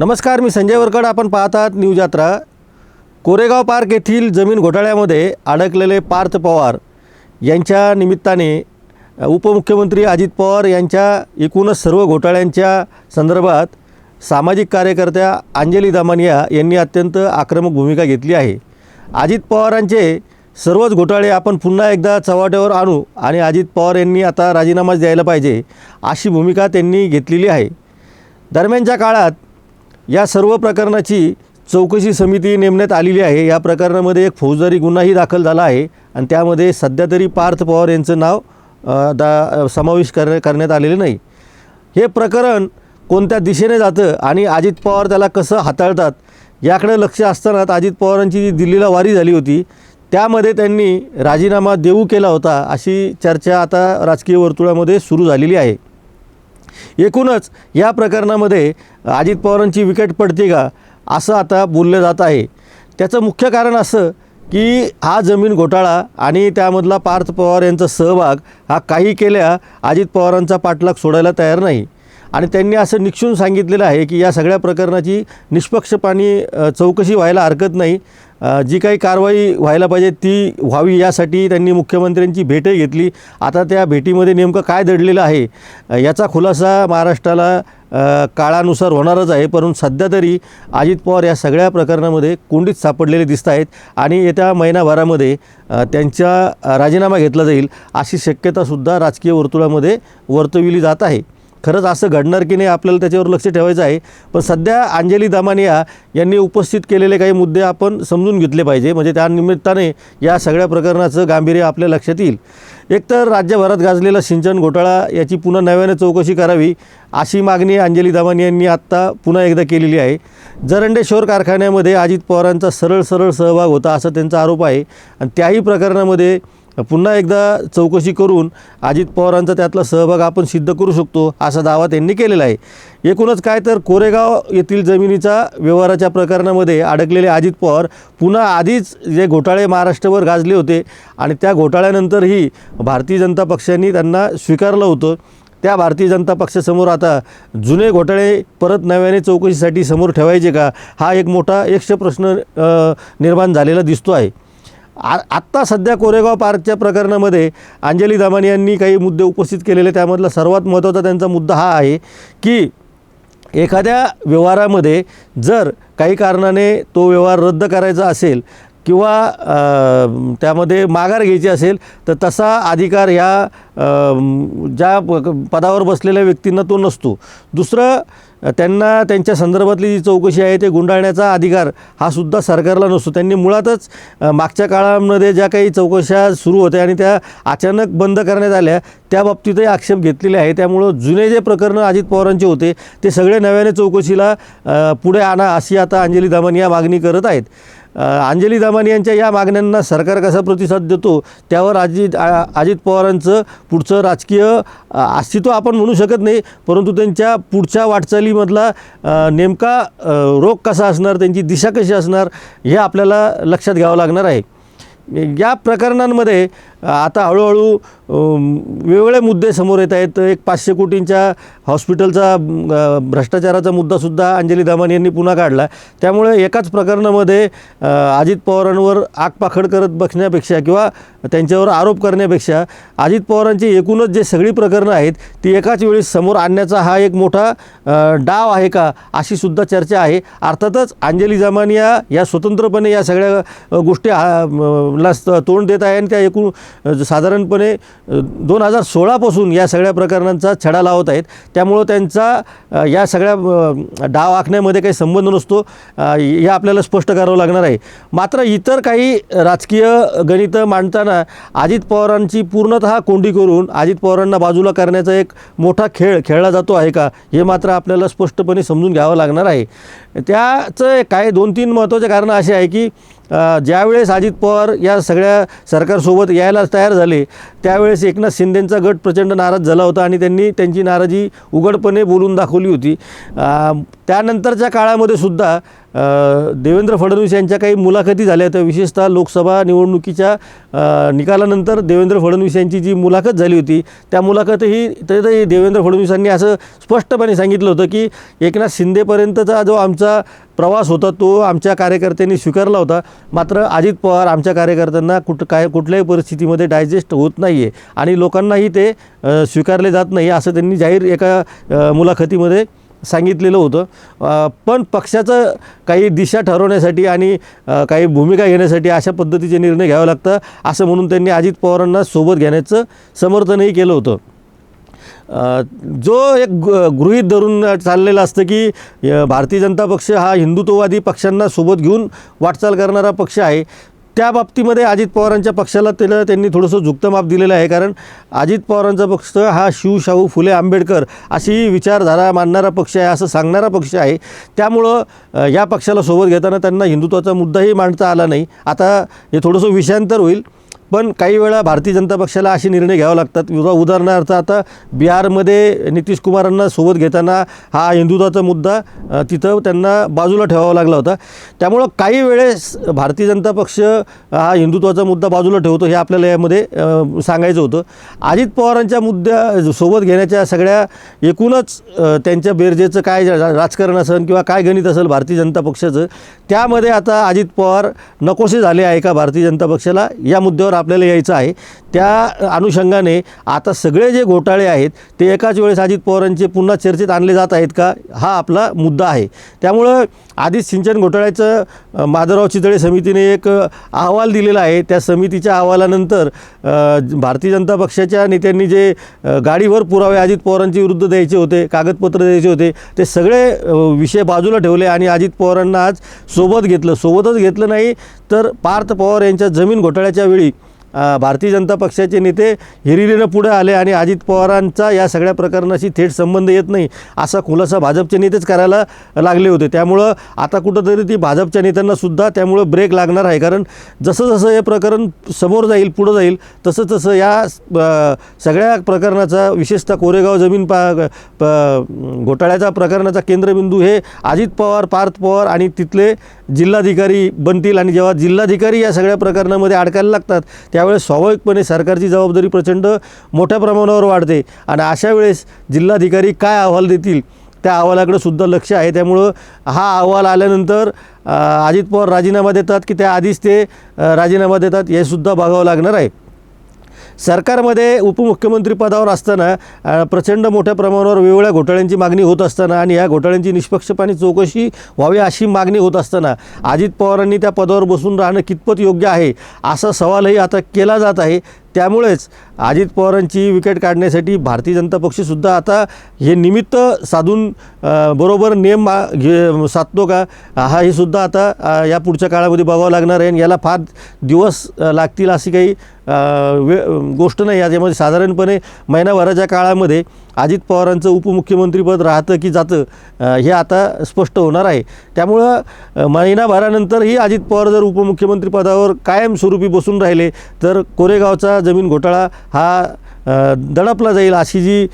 नमस्कार मी संजय वरकड. आपण पाहत आहात न्यूज यात्रा. कोरेगाव पार्क येथील जमीन घोटाळ्यामध्ये अडकलेले पार्थ पवार यांच्या निमित्ताने उपमुख्यमंत्री अजित पवार यांच्या एकूणच सर्व घोटाळ्यांच्या संदर्भात सामाजिक कार्यकर्त्या अंजली दामानिया यांनी अत्यंत आक्रमक भूमिका घेतली आहे. अजित पवारांचे सर्वच घोटाळे आपण पुन्हा एकदा चव्हाट्यावर आणू आणि अजित पवार यांनी आता राजीनामाच द्यायला पाहिजे अशी भूमिका त्यांनी घेतलेली आहे. दरम्यानच्या काळात या सर्व प्रकरणाची चौकशी समिती नेमण्यात आलेली आहे. या प्रकरणामध्ये एक फौजदारी गुन्हाही दाखल झाला आहे आणि त्यामध्ये सध्या तरी पार्थ पवार यांचं नाव दा समावेश कर करण्यात आलेलं नाही. हे प्रकरण कोणत्या दिशेने जातं आणि अजित पवार त्याला कसं हाताळतात याकडे लक्ष असतानाच अजित पवारांची जी दिल्लीला वारी झाली होती त्यामध्ये त्यांनी राजीनामा देऊ केला होता अशी चर्चा आता राजकीय वर्तुळामध्ये सुरू झालेली आहे. एकूणच या प्रकरणामध्ये अजित पवारांची विकेट पडते का असं आता बोललं जात आहे. त्याचं मुख्य कारण असं की हा जमीन घोटाळा आणि त्यामधला पार्थ पवार यांचा सहभाग हा काही केल्या अजित पवारांचा पाठलाग सोडायला तयार नाही. आणि त्यांनी असं निक्षून सांगितलेलं आहे की या सगळ्या प्रकरणाची निष्पक्षपाणी चौकशी व्हायला हरकत नाही. जी काही कारवाई व्हायला पाहिजे ती व्हावी यासाठी त्यांनी मुख्यमंत्र्यांची भेटही घेतली. आता त्या भेटीमध्ये नेमकं काय दडलेलं आहे याचा खुलासा महाराष्ट्राला काळानुसार होणारच आहे. परंतु सध्या तरी अजित पवार या सगळ्या प्रकरणामध्ये कोंडीत सापडलेले दिसत आहेत आणि येत्या महिनाभरामध्ये त्यांचा राजीनामा घेतला जाईल अशी शक्यतासुद्धा राजकीय वर्तुळामध्ये वर्तविली जात आहे. खरंच असं घडणार की नाही आपल्याला त्याच्यावर लक्ष ठेवायचं आहे. पण सध्या अंजली दामानिया यांनी उपस्थित केलेले काही मुद्दे आपण समजून घेतले पाहिजे. म्हणजे त्या निमित्ताने या सगळ्या प्रकरणाचं गांभीर्य आपल्या लक्षात येईल. एकतर राज्यभरात गाजलेला सिंचन घोटाळा याची पुन्हा नव्याने चौकशी करावी अशी मागणी अंजली दामानी यांनी आत्ता पुन्हा एकदा केलेली आहे. जरंडेश्वर कारखान्यामध्ये अजित पवारांचा सरळ सरळ सहभाग होता असा त्यांचा आरोप आहे. आणि त्याही प्रकरणामध्ये पुन्हा एकदा चौकशी करून अजित पवारांचा त्यातला सहभाग आपण सिद्ध करू शकतो असा दावा त्यांनी केलेला आहे. एकूणच काय तर कोरेगाव येथील जमिनीचा व्यवहाराच्या प्रकरणामध्ये अडकलेले अजित पवार पुन्हा आधीच जे घोटाळे महाराष्ट्रभर गाजले होते आणि त्या घोटाळ्यानंतरही भारतीय जनता पक्षांनी त्यांना स्वीकारलं होतं. त्या भारतीय जनता पक्षासमोर आता जुने घोटाळे परत नव्याने चौकशीसाठी समोर ठेवायचे का? हा एक मोठा यक्ष प्रश्न निर्माण झालेला दिसतो आहे. आ आत्ता सध्या कोरेगाव पार्कच्या प्रकरणामध्ये अंजली दामानी यांनी काही मुद्दे उपस्थित केलेले त्यामधला सर्वात महत्त्वाचा त्यांचा मुद्दा हा आहे की एखाद्या व्यवहारामध्ये जर काही कारणाने तो व्यवहार रद्द करायचा असेल किंवा त्यामध्ये माघार घ्यायची असेल तर तसा अधिकार ह्या ज्या पदावर बसलेल्या व्यक्तींना तो नसतो. दुसरं त्यांना त्यांच्या संदर्भातली जी चौकशी आहे ते गुंडाळण्याचा अधिकार हा सुद्धा सरकारला नसतो. त्यांनी मुळातच मागच्या काळामध्ये ज्या काही चौकशा सुरू होत्या आणि त्या अचानक बंद करण्यात आल्या त्या बाबतीतही आक्षेप घेतलेले आहे त्यामुळं जुने जे प्रकरणं अजित पवारांचे होते ते सगळे नव्याने चौकशीला पुढे आणा अशी आता अंजली दामानी या मागणी करत आहेत. अंजली दामानी यांच्या या मागण्यांना सरकार कसा प्रतिसाद देतो त्यावर अजित अजित पवारांचं पुढचं राजकीय अस्तित्व आपण म्हणू शकत नाही परंतु त्यांच्या पुढच्या वाटचालीमधला नेमका रोग कसा असणार त्यांची दिशा कशी असणार हे आपल्याला लक्षात घ्यावं लागणार आहे. या प्रकरणांमध्ये आता हळूहळू वेगवेगळे मुद्दे समोर येत आहेत. एक पाचशे कोटींच्या हॉस्पिटलचा भ्रष्टाचाराचा मुद्दासुद्धा अंजली धमान यांनी पुन्हा काढला. त्यामुळे एकाच प्रकरणामध्ये अजित पवारांवर आगपाखड करत बसण्यापेक्षा किंवा त्यांच्यावर आरोप करण्यापेक्षा अजित पवारांची एकूणच जे सगळी प्रकरणं आहेत ती एकाच वेळी समोर आणण्याचा हा एक मोठा डाव आहे का अशी सुद्धा चर्चा आहे. अर्थातच अंजली दामानिया या स्वतंत्रपणे या सगळ्या गोष्टी हा, ला तोंड देत आहे आणि त्या एकूण साधारणपणे दोन हजार सोळापासून या सगळ्या प्रकरणांचा छडा लावत आहेत. त्यामुळं त्यांचा या सगळ्या डाव आखण्यामध्ये काही संबंध नसतो. हे आपल्याला स्पष्ट करावं लागणार आहे. मात्र इतर काही राजकीय गणितं मांडताना अजित पवारांची पूर्णतः कोंडी करून अजित पवारांना बाजूला करण्याचा एक मोठा खेळ खेळला जातो आहे का हे मात्र आपल्याला स्पष्टपणे समजून घ्यावं लागणार आहे. त्याचं काय दोन तीन महत्त्वाचे कारणं असे आहे की ज्यावेळेस अजित पवार या सगळ्या सरकारसोबत यायला तयार झाले त्यावेळेस एकनाथ शिंदेंचा गट प्रचंड नाराज झाला होता आणि त्यांनी त्यांची नाराजी उघडपणे बोलून दाखवली होती. त्यानंतरच्या काळामध्ये सुद्धा देवेंद्र फडणवीस यांच्या काही मुलाखती झाल्या होत्या विशेषतः लोकसभा निवडणुकीच्या निकालानंतर देवेंद्र फडणवीस यांची जी मुलाखत झाली होती त्या मुलाखतही त्यातही देवेंद्र फडणवीसांनी असं स्पष्टपणे सांगितलं होतं की एकनाथ शिंदेपर्यंतचा जो आमचा प्रवास होता तो आमच्या कार्यकर्त्यांनी स्वीकारला होता. मात्र अजित पवार आमच्या कार्यकर्त्यांना कुठ काय कुठल्याही परिस्थितीमध्ये डायजेस्ट होत नाही आहे आणि लोकांनाही ते स्वीकारले जात नाही असं त्यांनी जाहीर एका मुलाखतीमध्ये सांगितलेलं होतं. पण पक्षाचं काही दिशा ठरवण्यासाठी आणि काही भूमिका घेण्यासाठी अशा पद्धतीचे निर्णय घ्यावे लागतं असं म्हणून त्यांनी अजित पवारांना सोबत घेण्याचं समर्थनही केलं होतं. जो एक गृहीत धरून चाललेलं असतं की भारतीय जनता पक्ष हा हिंदुत्ववादी पक्षांना सोबत घेऊन वाटचाल करणारा पक्ष आहे. त्या बाबतीमध्ये अजित पवारांच्या पक्षाला त्याला त्यांनी थोडंसं झुकतं माप दिलेलं आहे. कारण अजित पवारांचा पक्ष हा शिवशाहू फुले आंबेडकर अशी विचारधारा मानणारा पक्ष आहे असं सांगणारा पक्ष आहे. त्यामुळं या पक्षाला सोबत घेताना त्यांना हिंदुत्वाचा मुद्दाही मांडता आला नाही. आता हे थोडंसं विषयांतर होईल. पण काही वेळा भारतीय जनता पक्षाला असे निर्णय घ्यावे लागतात. उदाहरणार्थ आता बिहारमध्ये नितीश कुमारांना सोबत घेताना हा हिंदुत्वाचा मुद्दा तिथं त्यांना बाजूला ठेवावा लागला होता. त्यामुळं काही वेळेस भारतीय जनता पक्ष हा हिंदुत्वाचा मुद्दा बाजूला ठेवतो हे आपल्याला यामध्ये सांगायचं होतं. अजित पवारांच्या मुद्द्या सोबत घेण्याच्या सगळ्या एकूणच त्यांच्या बेरजेचं काय राजकारण असेल किंवा काय गणित असेल भारतीय जनता पक्षाचं त्यामध्ये आता अजित पवार नकोसे झाले आहे का भारतीय जनता पक्षाला? या मुद्द्यावर आपल्याला यायचं आहे. त्या अनुषंगाने आता सगळे जे घोटाळे आहेत ते एकाच वेळेस अजित पवारांचे पुन्हा चर्चेत आणले जात आहेत का? हा आपला मुद्दा आहे. त्यामुळं आधीच सिंचन घोटाळ्याचं माधवराव चितळे समितीने एक अहवाल दिलेला आहे. त्या समितीच्या अहवालानंतर भारतीय जनता पक्षाच्या नेत्यांनी जे गाडीवर पुरावे अजित पवारांच्या विरुद्ध द्यायचे होते कागदपत्र द्यायचे होते ते सगळे विषय बाजूला ठेवले आणि अजित पवारांना आज सोबत घेतलं. सोबतच घेतलं नाही तर पार्थ पवार यांच्या जमीन घोटाळ्याच्या वेळी भारतीय जनता पक्षाचे नेते हिरिरीनं पुढे आले आणि अजित पवारांचा या सगळ्या प्रकरणाशी थेट संबंध येत नाही असा खुलासा भाजपचे नेतेच करायला लागले होते. त्यामुळं आता कुठंतरी ती भाजपच्या नेत्यांनासुद्धा त्यामुळं ब्रेक लागणार आहे. कारण जसं जसं हे प्रकरण समोर जाईल पुढं जाईल तसं तसं या सगळ्या प्रकरणाचा विशेषतः कोरेगाव जमीन पा प घोटाळ्याचा प्रकरणाचा केंद्रबिंदू हे अजित पवार पार्थ पवार आणि तिथले जिल्हाधिकारी बनतील. आणि जेव्हा जिल्हाधिकारी या सगळ्या प्रकरणामध्ये अडकायला लागतात त्यावेळेस स्वाभाविकपणे सरकारची जबाबदारी प्रचंड मोठ्या प्रमाणावर वाढते. आणि अशा वेळेस जिल्हाधिकारी काय अहवाल देतील त्या अहवालाकडे सुद्धा लक्ष आहे. त्यामुळं हा अहवाल आल्यानंतर अजित पवार राजीनामा देतात की त्याआधीच ते राजीनामा देतात हे सुद्धा बघावं लागणार आहे. सरकारमध्ये उपमुख्यमंत्री पदावर असताना प्रचंड मोठ्या प्रमाणावर वेगवेगळ्या घोटाळ्यांची मागणी होत असताना आणि या घोटाळ्यांची निष्पक्षपणे चौकशी व्हावी अशी मागणी होत असताना अजित पवारांनी त्या पदावर बसून राहणं कितपत योग्य आहे? असा सवालही आता केला जात आहे. त्यामुळेच अजित पवारांची विकेट काढण्यासाठी भारतीय जनता पक्षसुद्धा आता हे निमित्त साधून बरोबर नियम मा- घे साधतो का? हा हे सुद्धा आता या पुढच्या काळामध्ये बघावं लागणार आहे. आणि याला फार दिवस लागतील अशी काही वे गोष्ट नाही. याच्यामध्ये साधारणपणे महिनाभराच्या काळामध्ये अजित पवारांचं उपमुख्यमंत्रीपद राहतं की जातं हे आता स्पष्ट होणार आहे. त्यामुळं महिनाभरानंतरही अजित पवार जर उपमुख्यमंत्रीपदावर कायमस्वरूपी बसून राहिले तर कोरेगावचा जमीन घोटाळा हा दडपला जाईल अशी जी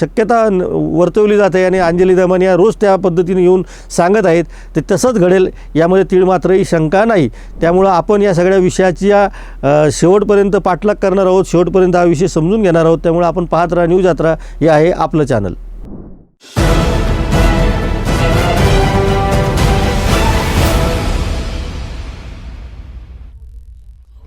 शक्यता वर्तवली वर्तवली जाते आणि अंजली दमान या रोज त्या पद्धतीने येऊन सांगत आहेत ते तसंच घडेल. यामध्ये तीळ मात्रही शंका नाही. त्यामुळं आपण या सगळ्या विषयाची या शेवटपर्यंत पाठलाग करणार आहोत. शेवटपर्यंत हा विषय समजून घेणार आहोत. त्यामुळे आपण पाहत राहा न्यूज यात्रा हे आहे आपलं चॅनल.